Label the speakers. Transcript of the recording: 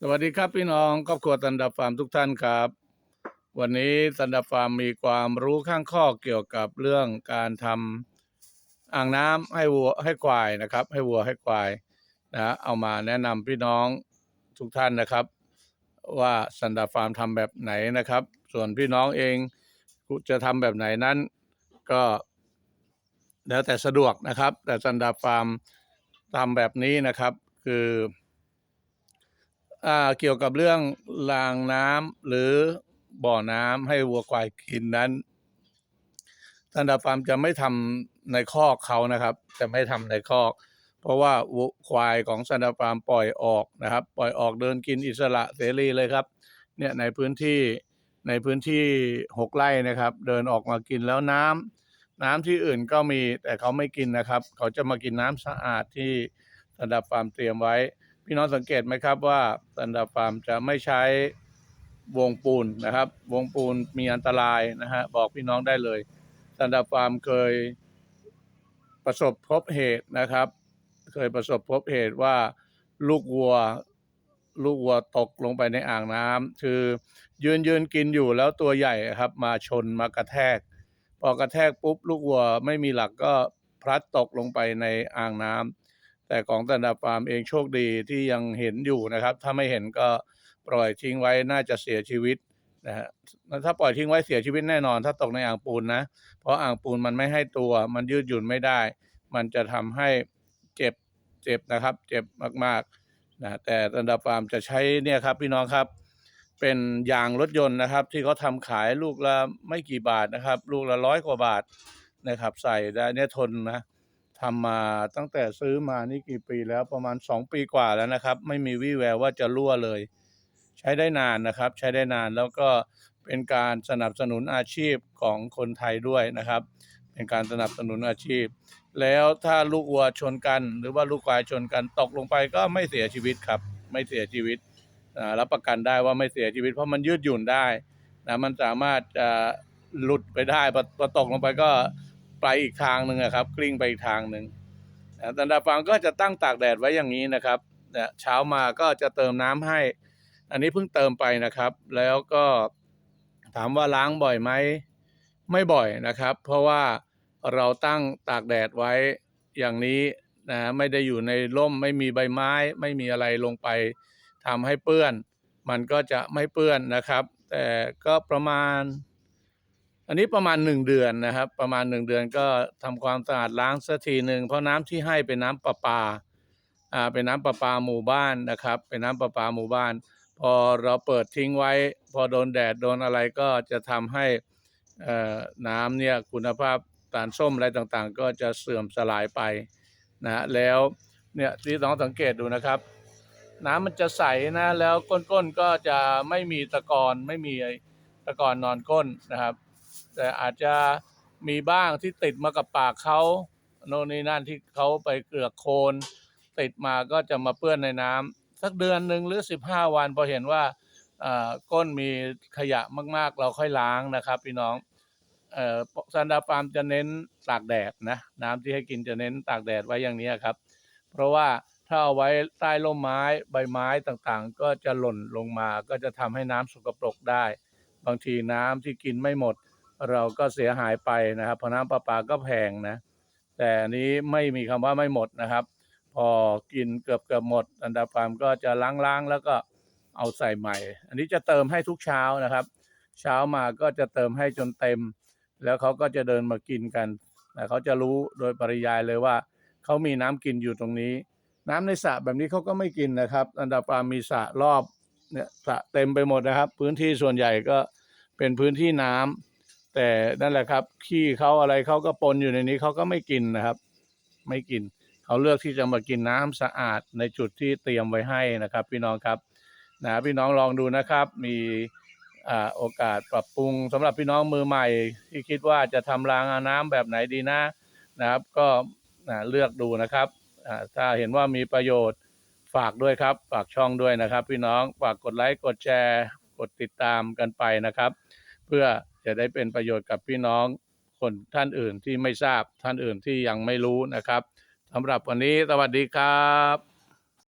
Speaker 1: สวัสดีครับพี่น้องครอบครัวตันดับฟาร์มทุกท่านครับ วันนี้ตันดับฟาร์มมีความรู้ข้างข้อเกี่ยวกับเรื่องการทำอ่างน้ำให้วัวให้ควายนะครับ ให้วัวให้ควายนะเอามาแนะนำพี่น้องทุกท่านนะครับ ว่าสันดับฟาร์มทำแบบไหนนะครับ ส่วนพี่น้องเองจะทำแบบไหนนั้น ก็ แล้วแต่สะดวกนะครับ แต่สันดับฟาร์มทำแบบนี้นะครับ คือ อ่าเกี่ยวกับเรื่องรางน้ำหรือบ่อน้ำให้วัวควายกินนั้นทันดาฟาร์มจะไม่ทำในคอกเขานะครับ จะไม่ทำในคอก เพราะว่าวัวควายของสันดาฟาร์มปล่อยออกนะครับ ปล่อยออกเดินกินอิสระเสรีเลยครับ เนี่ยในพื้นที่ในพื้นที่หกไร่นะครับ เดินออกมากินแล้วน้ำน้ำที่อื่นก็มีแต่เขาไม่กินนะครับ เขาจะมากินน้ำสะอาดที่สันดาฟาร์มเตรียมไว้ พี่น้องสังเกตไหมครับว่าสันดาฟาร์มจะไม่ใช้วงปูนนะครับ วงปูนมีอันตรายนะฮะบอกพี่น้องได้เลยสันดาฟาร์มเคยประสบพบเหตุนะครับ เคยประสบพบเหตุว่าลูกวัว ลูกวัวตกลงไปในอ่างน้ำคือยืนยืนกินอยู่แล้วตัวใหญ่ครับ มาชนมากระแทก พอกระแทกปุ๊บ ลูกวัวไม่มีหลักก็พลัดตกลงไปในอ่างน้ำ แต่ของตันดาฟาร์มเองโชคดีที่ยังเห็นอยู่นะครับ ถ้าไม่เห็นก็ปล่อยทิ้งไว้น่าจะเสียชีวิตนะฮะถ้าปล่อยทิ้งไว้เสียชีวิตแน่นอน ถ้าตกในอ่างปูนนะ เพราะอ่างปูนมันไม่ให้ตัว มันยืดหยุ่นไม่ได้ มันจะทำให้เจ็บเจ็บนะครับ เจ็บมากๆนะแต่ตันดาฟาร์มจะใช้เนี่ยครับพี่น้องครับ เป็นยางรถยนต์นะครับ ที่เขาทำขายลูกละไม่กี่บาทนะครับ ลูกละร้อยกว่าบาทนะครับ ใส่ได้เนี่ยทนนะ ทำมาตั้งแต่ซื้อมานี่กี่ปีแล้วประมาณ 2 ปีกว่าแล้วนะครับ ไม่มีวี่แววว่าจะรั่วเลย ใช้ได้นานนะครับ ใช้ได้นานแล้วก็เป็นการสนับสนุนอาชีพของคนไทยด้วยนะครับ เป็นการสนับสนุนอาชีพ แล้วถ้าลูกวัวชนกัน หรือว่าลูกควายชนกันตกลงไปก็ไม่เสียชีวิตครับ ไม่เสียชีวิตรับประกันได้ว่าไม่เสียชีวิต เพราะมันยืดหยุ่นได้นะมันสามารถจะหลุดไปได้พอตกลงไปก็ ไปอีกทางหนึ่งอะครับ กลิ้งไปอีกทางหนึ่งนะตันดาฟาร์มก็จะตั้งตากแดดไว้อย่างนี้นะครับนะเช้ามาก็จะเติมน้ำให้ อันนี้เพิ่งเติมไปนะครับ แล้วก็ถามว่าล้างบ่อยไหมไม่บ่อยนะครับ เพราะว่าเราตั้งตากแดดไว้อย่างนี้นะไม่ได้อยู่ในร่มไม่มีใบไม้ ไม่มีอะไรลงไปทำให้เปื้อน มันก็จะไม่เปื้อนนะครับ แต่ก็ประมาณ อันนี้ประมาณหนึ่งเดือนนะครับ ประมาณหนึ่งเดือนก็ทำความสะอาดล้างสักทีหนึ่งเพราะน้ำที่ให้เป็นน้ำประปาอ่าเป็นน้ำประปาหมู่บ้านนะครับ เป็นน้ำประปาหมู่บ้าน พอเราเปิดทิ้งไว้ พอโดนแดดโดนอะไรก็จะทำให้อ่น้ำเนี่ยคุณภาพสารส้มอะไรต่างๆ ก็จะเสื่อมสลายไปนะฮะแล้วเนี่ยที่น้องสังเกตดูนะครับ น้ำมันจะใสนะแล้วก้นๆก็จะไม่มีตะกอนไม่มีตะกอนนอนก้นนะครับ แต่อาจจะมีบ้างที่ติดมากับปากเขาโน่นนี่นั่นที่เขาไปเกลือกโคลนติดมาก็จะมาเปื้อนในน้ำสักเดือนหนึ่งหรือสิบห้าวันพอเห็นว่าอ่าก้นมีขยะมาก ๆ เราค่อยล้างนะครับพี่น้องอ่อซันดาฟาร์มจะเน้นตากแดดนะน้ำที่ให้กินจะเน้นตากแดดไว้อย่างนี้ครับ เพราะว่าถ้าเอาไว้ใต้ร่มไม้ใบไม้ต่างๆ ก็จะหล่นลงมา ก็จะทำให้น้ำสกปรกได้ บางทีน้ำที่กินไม่หมด เราก็เสียหายไปนะครับเพราะน้ำประปาก็แพงนะ แต่อันนี้ไม่มีคำว่าไม่หมดนะครับ พอกินเกือบเกือบหมด อันดาฟาร์มก็จะล้างๆแล้วก็เอาใส่ใหม่ อันนี้จะเติมให้ทุกเช้านะครับ เช้ามาก็จะเติมให้จนเต็ม แล้วเขาก็จะเดินมากินกันแต่เขาจะรู้โดยปริยายเลยว่าเขามีน้ำกินอยู่ตรงนี้ น้ำในสระแบบนี้เขาก็ไม่กินนะครับ อันดาฟาร์มมีสระรอบเนี่ยสระเต็มไปหมดนะครับ พื้นที่ส่วนใหญ่ก็เป็นพื้นที่น้ำ แต่นั่นแหละครับ ขี้เขาอะไรเขาก็ปนอยู่ในนี้เขาก็ไม่กินนะครับ ไม่กินเขาเลือกที่จะมากินน้ำสะอาดในจุดที่เตรียมไว้ให้นะครับ พี่น้องครับนะพี่น้องลองดูนะครับ มีอโอกาสปรับปรุงสำหรับพี่น้องมือใหม่ ที่คิดว่าจะทำรางน้ำแบบไหนดีนะนะครับ ก็นะเลือกดูนะครับถ้าเห็นว่ามีประโยชน์ฝากด้วยครับ ฝากช่องด้วยนะครับ พี่น้องฝากกดไลค์กดแชร์ กดติดตามกันไปนะครับ เพื่อ จะได้เป็นประโยชน์กับพี่น้องคนท่านอื่นที่ไม่ทราบท่านอื่นที่ยังไม่รู้นะครับสำหรับวันนี้สวัสดีครับ